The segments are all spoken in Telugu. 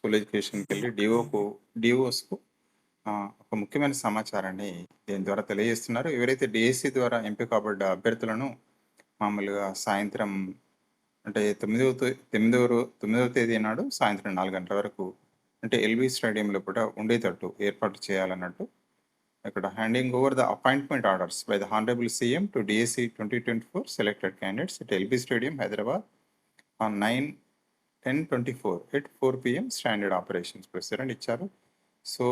స్కూల్ ఎడ్యుకేషన్కి వెళ్ళి డిఓకు డిఓస్కు ఒక ముఖ్యమైన సమాచారాన్ని దీని ద్వారా తెలియజేస్తున్నారు. ఎవరైతే డిఎస్సి ద్వారా ఎంపిక కాబడ్డ అభ్యర్థులను మామూలుగా సాయంత్రం అంటే తొమ్మిదవ తే- తొమ్మిదవ తొమ్మిదవ తేదీ నాడు సాయంత్రం నాలుగు గంటల వరకు అంటే ఎల్బీ స్టేడియంలో కూడా ఉండేటట్టు ఏర్పాటు చేయాలన్నట్టు ఇక్కడ handing over the appointment orders by the honourable CM to DSC twenty twenty four selected candidates at LB stadium Hyderabad on nine ten twenty four at four PM standard operations procedure ఇచ్చారు. సో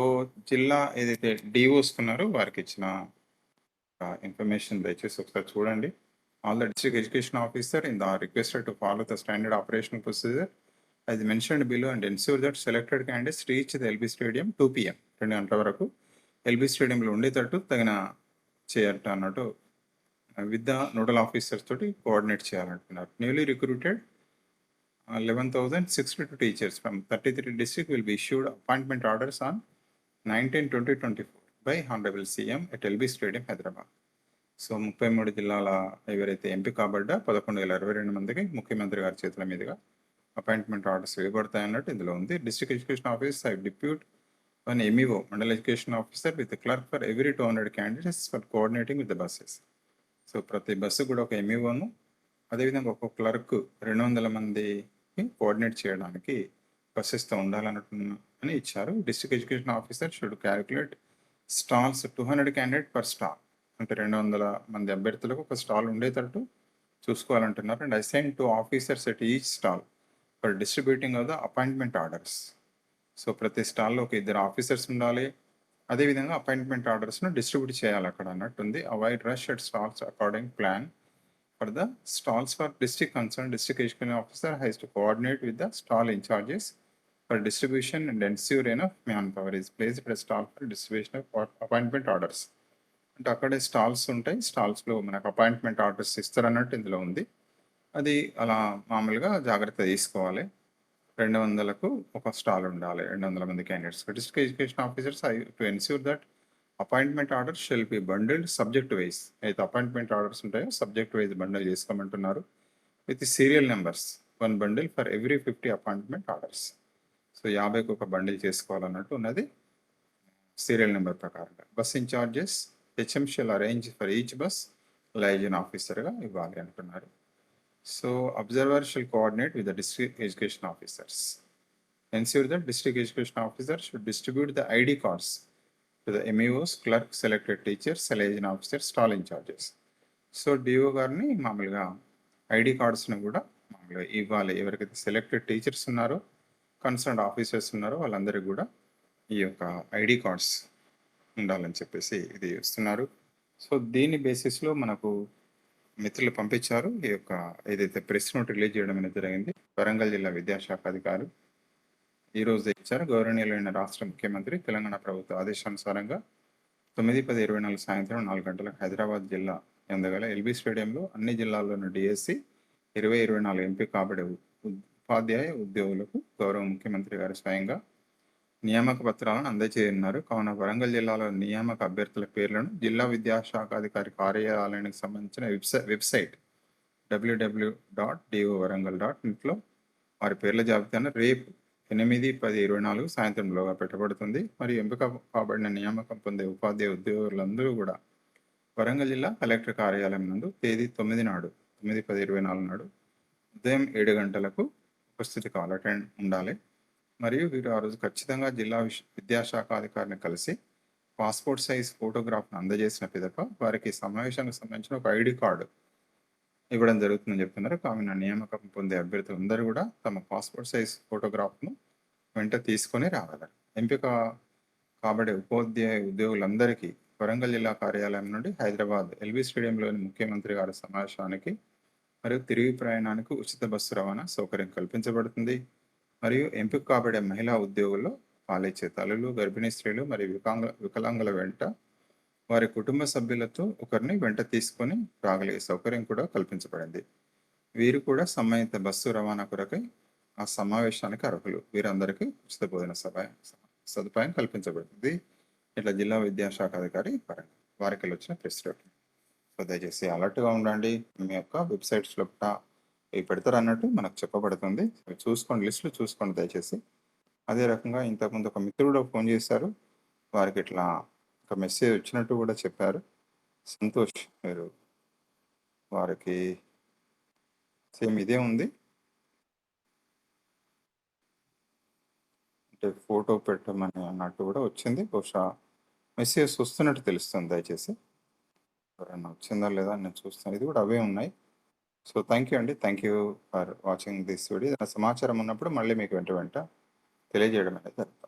జిల్లా ఏదైతే డిఓస్ ఉన్నారో వారికి ఇచ్చిన ఇన్ఫర్మేషన్ దయచేసి ఒకసారి చూడండి. All the district education officer in the requested to follow the standard operation procedure అది mentioned below and ensure that selected candidates reach the LB stadium two PM రెండు గంటల వరకు. ఎల్బీ స్టేడియంలో ఉండేటట్టు తగిన చేయట అన్నట్టు విత్ ద నోడల్ ఆఫీసర్స్ తోటి coordinate చేయాలంటున్నారు newly recruited eleven teachers from two teachers will thirty three district will on issued appointment orders on nineteen twenty twenty four by Hyderabad. At LB stadium Hyderabad so ముప్పై మూడు జిల్లాల ఎవరైతే ఎంపిక కాబడ్డా పదకొండు వేల ఇరవై రెండు మందికి ముఖ్యమంత్రి గారి చేతుల మీదుగా అపాయింట్మెంట్ ఆర్డర్స్ ఇవ్వబడతాయన్నట్టు ఇందులో ఉంది district education office I depute one MEO mandal education officer with clerk for every two hundred candidates for coordinating with buses so ప్రతి బస్సు కూడా ఒక ఎంఈఓను అదేవిధంగా ఒక క్లర్క్ రెండు వందల మంది కోఆర్డినేట్ చేయడానికి బస్సెస్తో ఉండాలన్నట్టు అని ఇచ్చారు. District education officer should calculate stalls two hundred candidate per stall. అంటే రెండు వందల మంది అభ్యర్థులకు ఒక స్టాల్ ఉండేటట్టు చూసుకోవాలంటున్నారు. And assign to officers at each stall for distributing of the appointment orders. So ప్రతి స్టాల్లో ఒక ఇద్దరు ఆఫీసర్స్ ఉండాలి. అదేవిధంగా అపాయింట్మెంట్ ఆర్డర్స్ను డిస్ట్రిబ్యూట్ చేయాలి అక్కడ అన్నట్టుంది. Avoid rush at stalls according plan. For the stalls for district concern district education officer has to coordinate with the stall incharges for distribution and ensure enough manpower is place it stall for distribution of appointment orders అంటే అక్కడే స్టాల్స్ ఉంటాయి. స్టాల్స్లో మనకు అపాయింట్మెంట్ ఆర్డర్స్ ఇస్తారన్నట్టు ఇందులో ఉంది. అది అలా మామూలుగా జాగ్రత్త తీసుకోవాలి. రెండు వందలకు ఒక స్టాల్ ఉండాలి. రెండు వందల మంది candidates district education officers I to ensure that appointment orders shall be bundled subject wise. అయితే అపాయింట్మెంట్ ఆర్డర్స్ ఉంటాయో subject wise bundle చేసుకోమంటున్నారు. With serial numbers one bundle for every fifty appointment orders. So యాభైకి ఒక బండిల్ చేసుకోవాలన్నట్టు ఉన్నది. సీరియల్ నెంబర్ ప్రకారంగా. Bus incharges HM shall arrange for each bus liaison ఆఫీసర్గా ఇవ్వాలి అంటున్నారు. So observer shall coordinate with the district education officers. Ensure that district education officer should distribute the ID cards to the MEOs clerk selected teachers selection officer stall incharges so DO గారిని మామూలుగా ఐడి కార్డ్స్ని కూడా మామూలుగా ఇవ్వాలి. ఎవరికైతే సెలెక్టెడ్ టీచర్స్ ఉన్నారో కన్సర్న్ ఆఫీసర్స్ ఉన్నారో వాళ్ళందరికీ కూడా ఈ యొక్క ఐడి కార్డ్స్ ఉండాలని చెప్పేసి ఇది ఇస్తున్నారు. సో దీని బేసిస్లో మనకు మిత్రులు పంపించారు. ఈ యొక్క ఏదైతే ప్రెస్ నోట్ రిలీజ్ చేయడం అనేది జరిగింది వరంగల్ జిల్లా విద్యాశాఖ అధికారి ఈరోజు ఇచ్చారు. గౌరవనీయులైన రాష్ట్ర ముఖ్యమంత్రి తెలంగాణ ప్రభుత్వ ఆదేశానుసారంగా తొమ్మిది పది ఇరవై నాలుగు సాయంత్రం నాలుగు గంటలకు హైదరాబాద్ జిల్లా ఎందగల ఎల్బీ స్టేడియంలో అన్ని జిల్లాల్లోని డిఎస్సి ఇరవై ఇరవై నాలుగు ఎంపిక కాబడే ఉపాధ్యాయ ఉద్యోగులకు గౌరవ ముఖ్యమంత్రి గారు స్వయంగా నియామక పత్రాలను అందజేయనున్నారు. కావున వరంగల్ జిల్లాలో నియామక అభ్యర్థుల పేర్లను జిల్లా విద్యాశాఖ అధికారి కార్యాలయానికి సంబంధించిన website website WW dot DO Warangal dot ఇంట్లో వారి పేర్ల జాబితాను రేపు ఎనిమిది పది ఇరవై నాలుగు సాయంత్రంలోగా పెట్టబడుతుంది. మరియు ఎంపిక కాబడిన నియామకం పొందే ఉపాధ్యాయ ఉద్యోగులందరూ కూడా వరంగల్ జిల్లా కలెక్టర్ కార్యాలయం నందు తేదీ తొమ్మిది నాడు తొమ్మిది పది ఇరవై నాలుగు నాడు ఉదయం ఏడు గంటలకు ఉపస్థితి కాల్ అటెండ్ ఉండాలి. మరియు వీరు ఆ రోజు ఖచ్చితంగా జిల్లా విశ్- విద్యాశాఖ అధికారిని కలిసి పాస్పోర్ట్ సైజ్ ఫోటోగ్రాఫ్ను అందజేసిన పిదప వారికి సమావేశానికి సంబంధించిన ఒక ఐడి కార్డు ఇవ్వడం జరుగుతుందని చెప్తున్నారు. కావున నియామకం పొందే అభ్యర్థులు అందరూ కూడా తమ పాస్పోర్ట్ సైజ్ ఫోటోగ్రాఫ్ను వెంట తీసుకొని రావాలి. ఎంపిక కాబడే ఉపాధ్యాయ ఉద్యోగులందరికీ వరంగల్ జిల్లా కార్యాలయం నుండి హైదరాబాద్ ఎల్బీ స్టేడియంలోని ముఖ్యమంత్రి గారి సమావేశానికి మరియు తిరిగి ప్రయాణానికి ఉచిత బస్సు రవాణా సౌకర్యం కల్పించబడుతుంది. మరియు ఎంపిక కాబడే మహిళా ఉద్యోగుల్లో పాలిచ్చే తల్లులు గర్భిణీ స్త్రీలు మరియు వికాంగ వికలాంగుల వెంట వారి కుటుంబ సభ్యులతో ఒకరిని వెంట తీసుకొని రాగలిగే సౌకర్యం కూడా కల్పించబడింది. వీరు కూడా సంబంధిత బస్సు రవాణా కొరకై ఆ సమావేశానికి అర్హులు. వీరందరికీ ఉచిత బోధన సభ సదుపాయం కల్పించబడుతుంది ఇట్లా జిల్లా విద్యాశాఖ అధికారి పరంగా వారికి వచ్చిన ప్రెస్ సో దయచేసి అలర్ట్గా ఉండండి. మీ యొక్క వెబ్సైట్స్లో ఇవి పెడతారు అన్నట్టు మనకు చెప్పబడుతుంది. అవి చూసుకోండి లిస్టులు చూసుకోండి దయచేసి. అదే రకంగా ఇంతకుముందు ఒక మిత్రుడు ఫోన్ చేశారు. వారికి ఇట్లా ఒక మెసేజ్ వచ్చినట్టు కూడా చెప్పారు. సంతోష్ మీరు వారికి సేమ్ ఇదే ఉంది. అంటే ఫోటో పెట్టమని అన్నట్టు కూడా వచ్చింది. బహుశా మెసేజ్ వస్తున్నట్టు తెలుస్తుంది దయచేసి. ఎవరైనా వచ్చిందా లేదా నేను చూస్తాను. ఇది కూడా అవే ఉన్నాయి. సో థ్యాంక్ యూ అండి. Thank you for watching this video. సమాచారం ఉన్నప్పుడు మళ్ళీ మీకు వెంట వెంట తెలియజేయడం అనేది జరుగుతుంది.